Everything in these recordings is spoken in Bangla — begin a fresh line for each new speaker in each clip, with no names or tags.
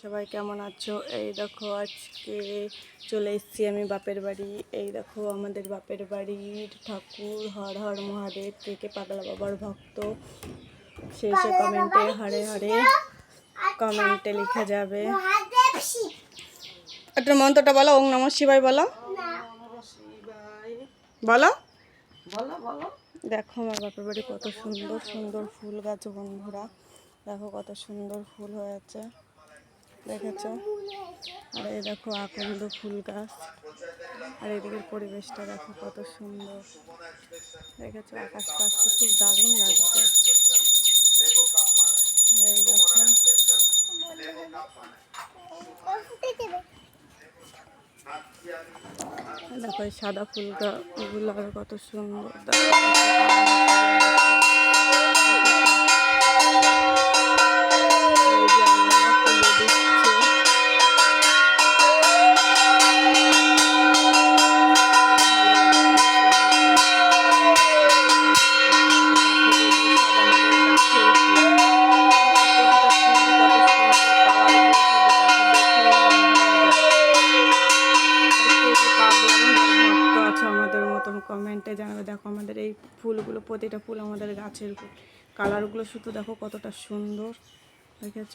সবাই কেমন আছো? এই দেখো আজকে চলে এসেছি আমি বাপের বাড়ি। এই দেখো আমাদের বাপের বাড়ির ঠাকুর হর হর মহাদেব কে কে পাগলা বাবার ভক্ত? সেই শেষে কমেন্টে হরে হরে কমেন্টে লেখা যাবে। একটা মন্ত্রটা বলো ওং নম শিবাই বলো। বলো।
বলো বলো।
দেখো আমার বাপের বাড়ি কত সুন্দর সুন্দর ফুল গাছ বন্ধুরা। দেখো কত সুন্দর ফুল হয়েছে। দেখেছ? আর এই দেখো আকন্দ ফুল গাছ। আর এদিকের পরিবেশটা দেখো কত সুন্দর। দেখেছ? আকাশটা আজকে খুব দারুণ লাগছে। আর এই দেখো। দেখো সাদা ফুলটা ওগুলো আর কত সুন্দর। কমেন্টে জানাবে দেখো আমাদের এই ফুলগুলো প্রতিটা ফুল আমাদের গাছের ফুল কালারগুলো শুধু দেখো কতটা সুন্দর দেখেছ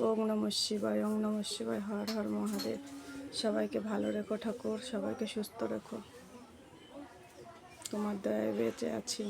ওম নম শিবায় ওম নম শিবায় হর হর মহাদেব সবাইকে ভালো রেখো ঠাকুর সবাইকে সুস্থ রেখো তোমার দয়ায় বেঁচে আছি